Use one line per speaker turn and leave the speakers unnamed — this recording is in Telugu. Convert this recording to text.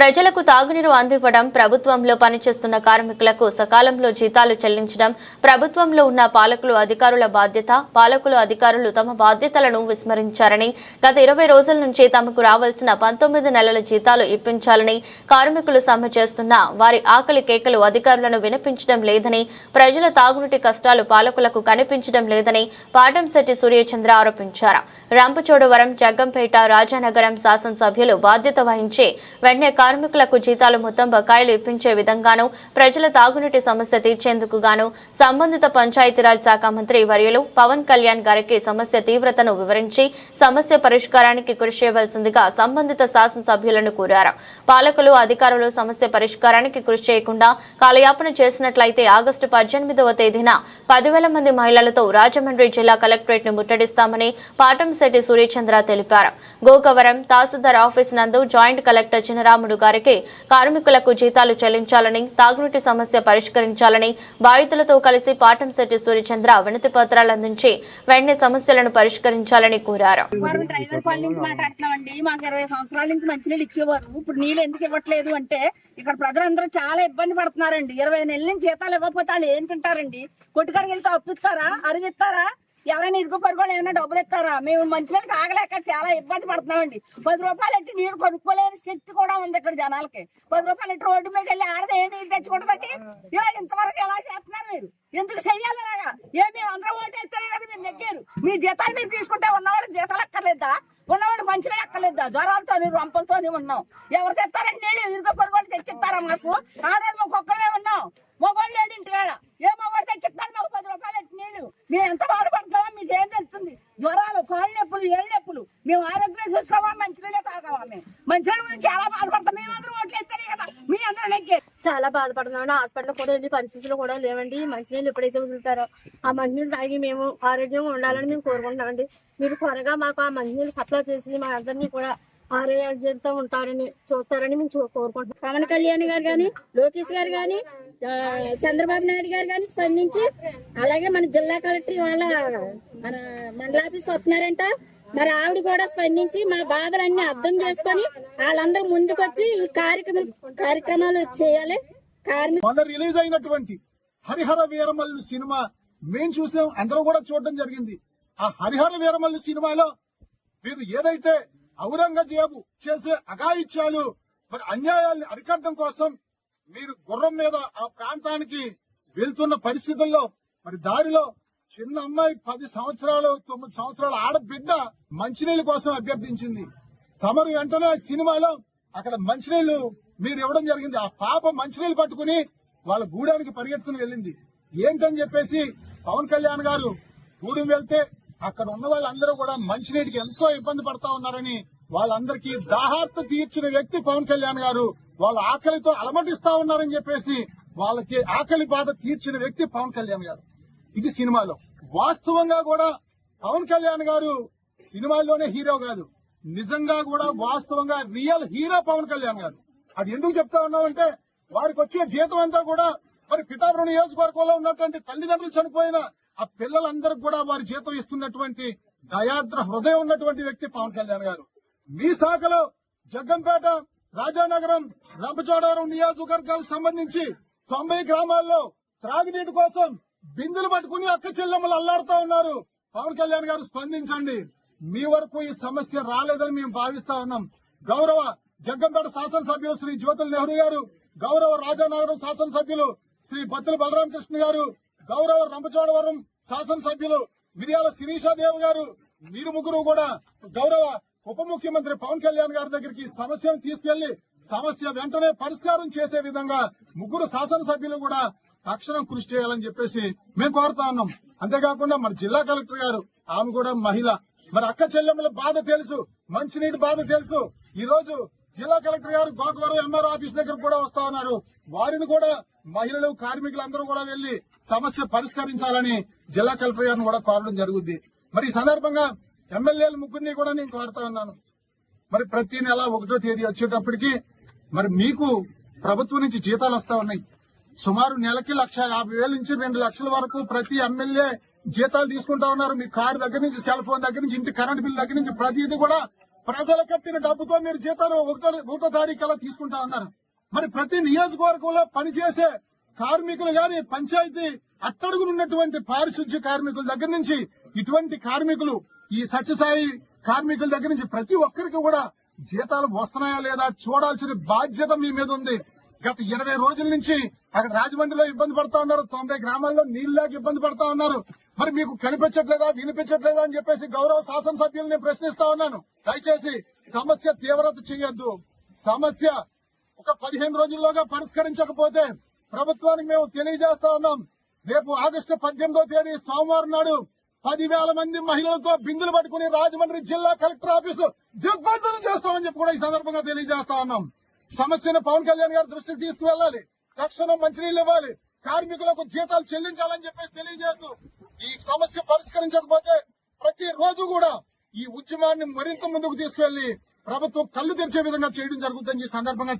ప్రజలకు తాగునీరు అందివ్వడం ప్రభుత్వంలో పనిచేస్తున్న కార్మికులకు సకాలంలో జీతాలు చెల్లించడం ప్రభుత్వంలో ఉన్న పాలకులు అధికారుల బాధ్యత పాలకులు అధికారులు తమ బాధ్యతలను విస్మరించారని గత ఇరవై రోజుల నుంచి తమకు రావాల్సిన పంతొమ్మిది నెలల జీతాలు ఇప్పించాలని కార్మికులు సమ్మె చేస్తున్న వారి ఆకలి కేకలు అధికారులను వినిపించడం లేదని ప్రజల తాగునీటి కష్టాలు పాలకులకు కనిపించడం లేదని పాటంశెట్టి సూర్యచంద్ర ఆరోపించారు. రంపచోడవరం జగ్గంపేట రాజానగరం శాసనసభ్యులు బాధ్యత వహించి వెంటనే కార్మికులకు జీతాలు మొత్తం బకాయిలు ఇప్పించే విధంగాను ప్రజల తాగునీటి సమస్య తీర్చేందుకు గాను సంబంధిత పంచాయతీరాజ్ శాఖ మంత్రి వర్యులు పవన్ కళ్యాణ్ గారికి సమస్య తీవ్రతను వివరించి సమస్య పరిష్కారానికి కృషి చేయవలసిందిగా సంబంధిత శాసనసభ్యులను కోరారు. పాలకులు అధికారులు సమస్య పరిష్కారానికి కృషి చేయకుండా కాలయాపన చేసినట్లయితే ఆగస్టు పద్దెనిమిదవ తేదీన పదివేల మంది మహిళలతో రాజమండ్రి జిల్లా కలెక్టరేట్ను ముట్టడిస్తామని పాటంశెట్టి సూర్యచంద్ర తెలిపారు. గోకవరం తహసీల్దార్ ఆఫీస్ నందు జాయింట్ కలెక్టర్ చినరాముడు గారికి కార్మికులకు జీతాలు చెల్లించాలని తాగునీటి సమస్య పరిష్కరించాలని బాధితులతో కలిసి పాటంశెట్టి సూర్యచంద్ర వినతి పత్రాలు అందించి వెంటనే సమస్యలను పరిష్కరించాలని కోరారు.
వారు డ్రైవర్ మాకు ఇరవై సంవత్సరాల నుంచి మంచినీళ్ళు ఇచ్చేవారు. ఇప్పుడు నీళ్ళు ఎందుకు ఇవ్వట్లేదు అంటే ఇక్కడ ప్రజలందరూ చాలా ఇబ్బంది పడుతున్నారండి. ఇరవై నెలల నుంచి జీతాలు ఇవ్వకపోతే వాళ్ళు ఏం తింటారండి? కొట్టుకాడికి వెళ్తే అప్పు ఇస్తారా? ఎవరైనా ఇరుగు పరుగులు ఏమైనా డబ్బులు ఇస్తారా? మేము మంచిగా తాగలేక చాలా ఇబ్బంది పడుతున్నామండి. పది రూపాయలు ఎట్టి నీరు కొనుక్కోలేని శక్తి కూడా ఉంది ఇక్కడ జనాలకి. పది రూపాయలు ఎట్టి రోడ్డు మీద వెళ్ళి ఆడది ఏ నీళ్ళు తెచ్చుకుంటుందండి ఇలా ఇంతవరకు ఎలా చేస్తున్నారు మీరు? ఎందుకు చెయ్యాలి అలాగా ఏ మీరు అందరం ఓటు వేస్తేనే కదా మీరు నెగ్గారు. మీ జీతాలు మీరు తీసుకుంటే ఉన్నవాళ్ళకి జీతాలు ఎక్కర్లేదా ఉన్నవాళ్ళు మంచిగా ఎక్కర్లేదా జ్వరాలతో రంపలతో ఉన్నాం. ఎవరు తెస్తారండి నీళ్ళు? ఇరుగు పరుగులు తెచ్చిస్తారా మాకు? ఆడవాళ్ళు మాకు ఒక్కడే ఉన్నాం. మగవాళ్ళు లేడు ఇంటికాడ. ఏ మొగోడు తెచ్చిస్తారు మాకు? పది రూపాయలు ఎట్టి నీళ్ళు. మేము ఎంత బాధపడ మేము ఆరోగ్యం చూసుకోమా మంచినీళ్ళే తాగామా మేము. మంచినీళ్ళ గురించి చాలా బాధపడతాం. మేము అందరూ ఓట్లు కదా మీ అందరూ నెగ్గారు
చాలా బాధపడుతున్నామండి హాస్పిటల్ కూడా వెళ్ళి పరిస్థితులు కూడా లేవండి. మంచినీళ్ళు ఎప్పుడైతే వదులుతారో ఆ మంచినీళ్ళు తాగి మేము ఆరోగ్యంగా ఉండాలని మేము కోరుకుంటున్నామండి. మీరు త్వరగా మాకు ఆ మంచినీళ్ళు సప్లై చేసి మా అందరినీ కూడా ఆరోగ్యంతో ఉంటారని చూస్తారని మేము కోరుకుంటున్నాం. పవన్ కళ్యాణ్ గారు కానీ లోకేష్ గారు కానీ చంద్రబాబు నాయుడు గారు కానీ స్పందించి అలాగే మన జిల్లా కలెక్టర్ వాళ్ళ మన మండలాఫీస్ వస్తున్నారంట. మరి ఆవిడ కూడా స్పందించి మా బాధలన్నీ అర్థం చేసుకొని వాళ్ళందరూ ముందుకొచ్చి ఈ కార్యక్రమం కార్యక్రమాలు చేయాలి. కార్మిక
రిలీజ్ అయినటువంటి హరిహర వీరమల్లు సినిమా మేము చూసాం అందరూ కూడా చూడడం జరిగింది. ఆ హరిహర వీరమల్లు సినిమాలో మీరు ఏదైతే ఔరంగజేబు చేసే అఘాయిత్యాలు మరి అన్యాయాల్ని అరికట్టడం కోసం మీరు గుర్రం మీద ఆ ప్రాంతానికి వెళ్తున్న పరిస్థితుల్లో మరి దారిలో చిన్న అమ్మాయి పది సంవత్సరాలు తొమ్మిది సంవత్సరాల ఆడబిడ్డ మంచినీళ్ళ కోసం అభ్యర్థించింది. తమరు వెంటనే సినిమాలో అక్కడ మంచినీళ్ళు మీరు ఇవ్వడం జరిగింది. ఆ పాప మంచినీళ్ళు పట్టుకుని వాళ్ళ గూడానికి పరిగెత్తుకుని వెళ్ళింది. ఏంటని చెప్పేసి పవన్ కళ్యాణ్ గారు గూడెం వెళ్తే అక్కడ ఉన్న వాళ్ళందరూ కూడా మంచినీటికి ఎంతో ఇబ్బంది పడతా ఉన్నారని వాళ్ళందరికీ దాహార్త తీర్చిన వ్యక్తి పవన్ కళ్యాణ్ గారు వాళ్ళ ఆకలితో అలమటిస్తా ఉన్నారని చెప్పేసి వాళ్ళకి ఆకలి బాధ తీర్చిన వ్యక్తి పవన్ కళ్యాణ్ గారు. ఇది సినిమాలో. వాస్తవంగా కూడా పవన్ కళ్యాణ్ గారు సినిమాల్లోనే హీరో కాదు. నిజంగా కూడా వాస్తవంగా రియల్ హీరో పవన్ కళ్యాణ్ గారు. అది ఎందుకు చెప్తా ఉన్నామంటే వారికి వచ్చిన జీతం అంతా కూడా మరి పిఠాపురం నియోజకవర్గంలో ఉన్నటువంటి తల్లిదండ్రులు చనిపోయిన ఆ పిల్లలందరికీ కూడా వారి జీతం ఇస్తున్నటువంటి దయాద్ర హృదయం ఉన్నటువంటి వ్యక్తి పవన్ కళ్యాణ్ గారు. మీ శాఖలో జగ్గంపేట రాజానగరం రంపచోడవరం నియోజకవర్గాలకు సంబంధించి తొంభై గ్రామాల్లో త్రాగునీటి కోసం బిందులు పట్టుకుని అక్క చెల్లెమ్మలు అల్లాడుతా ఉన్నారు. పవన్ కళ్యాణ్ గారు స్పందించండి. మీ వరకు ఈ సమస్య రాలేదని మేము భావిస్తా ఉన్నాం. గౌరవ జగ్గంపేట శాసనసభ్యులు శ్రీ జ్యోతుల నెహ్రూ గారు గౌరవ రాజానగరం శాసనసభ్యులు శ్రీ బత్తుల బలరామకృష్ణ గారు గౌరవ రంపచోడవరం శాసనసభ్యులు మిర్యాల శిరీషాదేవ్ గారు మీరు ముగ్గురు కూడా గౌరవ ఉప ముఖ్యమంత్రి పవన్ కళ్యాణ్ గారి దగ్గరికి సమస్యను తీసుకెళ్ళి సమస్య వెంటనే పరిష్కారం చేసే విధంగా ముగ్గురు శాసనసభ్యులు కూడా తక్షణం కృషి చేయాలని చెప్పేసి మేము కోరుతా ఉన్నాం. అంతేకాకుండా మన జిల్లా కలెక్టర్ గారు ఆమె కూడా మహిళ. మరి అక్క చెల్లెమ్మల బాధ తెలుసు మంచినీటి బాధ తెలుసు. ఈ రోజు జిల్లా కలెక్టర్ గారు గోకవరం ఎంఆర్ ఆఫీస్ దగ్గర కూడా వస్తా ఉన్నారు. వారిని కూడా మహిళలు కార్మికులందరూ కూడా వెళ్ళి సమస్య పరిష్కరించాలని జిల్లా కలెక్టర్ గారిని కూడా కోరడం జరుగుద్ది. మరి ఈ సందర్భంగా ఎమ్మెల్యేల ముగ్గురిని కూడా నేను కోరుతా ఉన్నాను. మరి ప్రతి నెల ఒకటో తేదీ వచ్చేటప్పటికి మరి మీకు ప్రభుత్వం నుంచి జీతాలు వస్తా ఉన్నాయి. సుమారు నెలకి లక్ష యాభై వేల నుంచి రెండు లక్షల వరకు ప్రతి ఎమ్మెల్యే జీతాలు తీసుకుంటా ఉన్నారు. మీ కారు దగ్గర నుంచి సెల్ ఫోన్ దగ్గర నుంచి ఇంటి కరెంట్ బిల్ దగ్గర నుంచి ప్రతిదీ కూడా ప్రజలు కట్టిన డబ్బుతో మీరు జీతాలు ఒకటో ఒకటో తారీఖు అలా తీసుకుంటా ఉన్నారు. మరి ప్రతి నియోజకవర్గంలో పనిచేసే కార్మికులు గాని పంచాయతీ అట్టడుగునున్నటువంటి పారిశుద్ధ్య కార్మికుల దగ్గర నుంచి ఇటువంటి కార్మికులు ఈ సత్యసాయి కార్మికుల దగ్గర నుంచి ప్రతి ఒక్కరికి కూడా జీతాలు వస్తున్నాయా లేదా చూడాల్సిన బాధ్యత మీ మీద ఉంది. గత ఇరవై రోజుల నుంచి అక్కడ రాజమండ్రిలో ఇబ్బంది పడతా ఉన్నారు. తొంభై గ్రామాల్లో నీళ్ళకి ఇబ్బంది పడతా ఉన్నారు. మరి మీకు కనిపించట్లేదా? వినిపించట్లేదా అని చెప్పేసి గౌరవ శాసనసభ్యుల్ని ప్రశ్నిస్తా ఉన్నాను. దయచేసి సమస్య తీవ్రత చేయొద్దు. సమస్య ఒక పదిహేను రోజుల్లోగా పరిష్కరించకపోతే ప్రభుత్వానికి మేము తెలియజేస్తా ఉన్నాం. రేపు ఆగస్టు పద్దెనిమిదో తేదీ సోమవారం నాడు పదివేల మంది మహిళలతో బిందులు పట్టుకుని రాజమండ్రి జిల్లా కలెక్టర్ ఆఫీసు దిగ్బంధనం చేస్తామని చెప్పి కూడా ఈ సందర్భంగా తెలియజేస్తా ఉన్నాం. సమస్యను పవన్ కళ్యాణ్ గారి దృష్టికి తీసుకువెళ్ళాలి. తక్షణం మంచినీళ్ళు ఇవ్వాలి. కార్మికులకు జీతాలు చెల్లించాలని చెప్పేసి తెలియజేస్తూ ఈ సమస్య పరిష్కరించకపోతే ప్రతి రోజు కూడా ఈ ఉద్యమాన్ని మరింత ముందుకు తీసుకువెళ్ళి ప్రభుత్వం కళ్ళు తెరిచే విధంగా చేయడం జరుగుతుందని ఈ సందర్భంగా